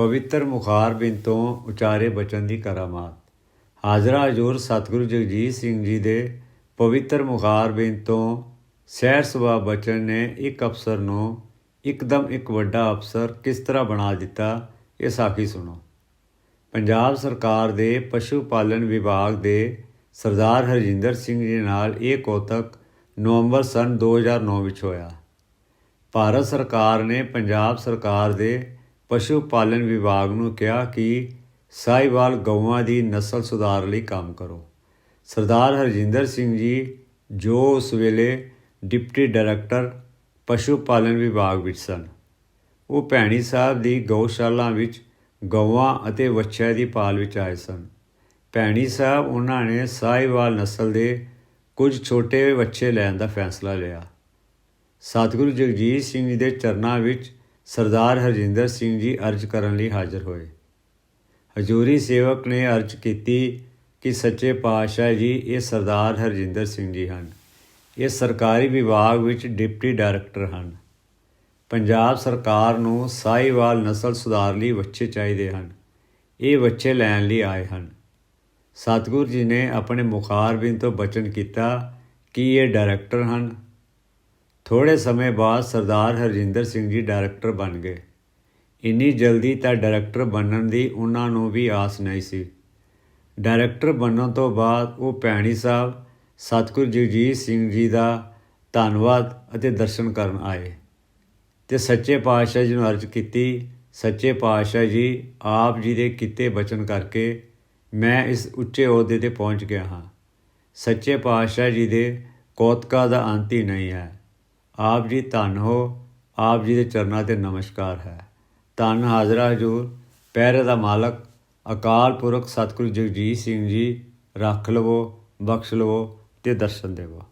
ਪਵਿੱਤਰ ਮੁਖਾਰ ਬਿਨ ਤੋਂ ਉਚਾਰੇ ਬਚਨ ਦੀ ਕਰਾਮਾਤ। ਹਾਜ਼ਰਾ ਹਜ਼ੂਰ ਸਤਿਗੁਰੂ ਜਗਜੀਤ ਸਿੰਘ ਜੀ ਦੇ ਪਵਿੱਤਰ ਮੁਖਾਰ ਬਿਨ ਤੋਂ ਸਹਿਰ ਸੁਭਾ ਬਚਨ ਨੇ ਇੱਕ ਅਫਸਰ ਨੂੰ ਇੱਕਦਮ ਇੱਕ ਵੱਡਾ ਅਫਸਰ ਕਿਸ ਤਰ੍ਹਾਂ ਬਣਾ ਦਿੱਤਾ, ਇਹ ਸਾਖੀ ਸੁਣੋ। ਪੰਜਾਬ ਸਰਕਾਰ ਦੇ ਪਸ਼ੂ ਪਾਲਣ ਵਿਭਾਗ ਦੇ ਸਰਦਾਰ ਹਰਜਿੰਦਰ ਸਿੰਘ ਜੀ ਨਾਲ ਇਹ ਕੋਤਕ ਨਵੰਬਰ ਸਨ 2009 ਵਿੱਚ ਹੋਇਆ। ਭਾਰਤ ਸਰਕਾਰ ਨੇ ਪੰਜਾਬ ਸਰਕਾਰ ਦੇ ਪਸ਼ੂ ਪਾਲਣ ਵਿਭਾਗ ਨੂੰ ਕਿਹਾ ਕਿ ਸਾਹੀਵਾਲ ਗਊਆਂ ਦੀ ਨਸਲ ਸੁਧਾਰ ਲਈ ਕੰਮ ਕਰੋ। ਸਰਦਾਰ ਹਰਜਿੰਦਰ ਸਿੰਘ ਜੀ, ਜੋ ਉਸ ਵੇਲੇ ਡਿਪਟੀ ਡਾਇਰੈਕਟਰ ਪਸ਼ੂ ਪਾਲਣ ਵਿਭਾਗ ਵਿੱਚ ਸਨ। ਉਹ ਭੈਣੀ ਸਾਹਿਬ ਦੀ ਗਊਸ਼ਾਲਾ ਵਿੱਚ ਗਊਆਂ ਅਤੇ ਵੱਛਿਆਂ ਦੀ ਪਾਲ ਵਿੱਚ ਆਏ ਸਨ। ਭੈਣੀ ਸਾਹਿਬ ਉਹਨਾਂ ਨੇ ਸਾਹੀਵਾਲ ਨਸਲ ਦੇ ਕੁਝ ਛੋਟੇ ਵੱਛੇ ਲੈਣ ਦਾ ਫੈਸਲਾ ਲਿਆ। ਸਤਿਗੁਰੂ ਜਗਜੀਤ ਸਿੰਘ ਜੀ ਦੇ ਚਰਨਾਂ ਵਿੱਚ ਸਰਦਾਰ ਹਰਜਿੰਦਰ ਸਿੰਘ ਜੀ ਅਰਜ ਕਰਨ ਲਈ ਹਾਜ਼ਰ ਹੋਏ। ਹਜੂਰੀ ਸੇਵਕ ਨੇ ਅਰਜ ਕੀਤੀ ਕਿ ਸੱਚੇ ਪਾਤਸ਼ਾਹ ਜੀ, ਇਹ ਸਰਦਾਰ ਹਰਜਿੰਦਰ ਸਿੰਘ ਜੀ ਹਨ। ਇਹ ਸਰਕਾਰੀ ਵਿਭਾਗ ਵਿੱਚ ਡਿਪਟੀ ਡਾਇਰੈਕਟਰ ਹਨ। ਪੰਜਾਬ ਸਰਕਾਰ ਨੂੰ ਸਾਹੀਵਾਲ ਨਸਲ ਸੁਧਾਰ ਲਈ ਬੱਚੇ ਚਾਹੀਦੇ ਹਨ। ਇਹ ਬੱਚੇ ਲੈਣ ਲਈ ਆਏ ਹਨ। ਸਤਿਗੁਰੂ ਜੀ ਨੇ ਆਪਣੇ ਮੁਖਾਰਬਿੰਦ ਤੋਂ ਬਚਨ ਕੀਤਾ ਕਿ ਇਹ ਡਾਇਰੈਕਟਰ ਹਨ। ਥੋੜੇ ਸਮੇਂ ਬਾਅਦ ਸਰਦਾਰ ਹਰਜਿੰਦਰ ਸਿੰਘ ਜੀ ਡਾਇਰੈਕਟਰ ਬਣ ਗਏ। ਇੰਨੀ ਜਲਦੀ ਤਾਂ ਡਾਇਰੈਕਟਰ ਬਣਨ ਦੀ ਉਹਨਾਂ ਨੂੰ ਵੀ ਆਸ ਨਹੀਂ ਸੀ। ਡਾਇਰੈਕਟਰ ਬਣਨ ਤੋਂ ਬਾਅਦ ਉਹ ਭੈਣੀ ਸਾਹਿਬ, ਸਤਿਗੁਰੂ ਜਗਜੀਤ ਸਿੰਘ ਜੀ ਦਾ ਧੰਨਵਾਦ ਅਤੇ ਦਰਸ਼ਨ ਕਰਨ ਆਏ ਤੇ ਸੱਚੇ ਪਾਤਸ਼ਾਹ ਜੀ ਨੂੰ ਅਰਜ਼ ਕੀਤੀ, ਸੱਚੇ ਪਾਤਸ਼ਾਹ ਜੀ, ਆਪ ਜੀ ਦੇ ਕੀਤੇ ਬਚਨ ਕਰਕੇ ਮੈਂ ਇਸ ਉੱਚੇ ਅਹੁਦੇ ਤੇ ਪਹੁੰਚ ਗਿਆ ਹਾਂ। ਸੱਚੇ ਪਾਤਸ਼ਾਹ ਜੀ ਦੇ ਕੌਤਕਾ ਦਾ ਅੰਤ ਹੀ ਨਹੀਂ ਹੈ। ਆਪ ਜੀ ਧੰਨ ਹੋ, ਆਪ ਜੀ ਦੇ ਚਰਨਾਂ ਤੇ ਨਮਸਕਾਰ ਹੈ। ਧੰਨ ਹਾਜ਼ਰਾ ਹਜੂਰ ਪੈਰੇ ਦਾ ਮਾਲਕ, ਅਕਾਲ ਪੁਰਖ ਸਤਿਗੁਰੂ ਜਗਜੀਤ ਸਿੰਘ ਜੀ, ਰੱਖ ਲਵੋ, ਬਖਸ਼ ਲਵੋ ਤੇ ਦਰਸ਼ਨ ਦੇਵੋ।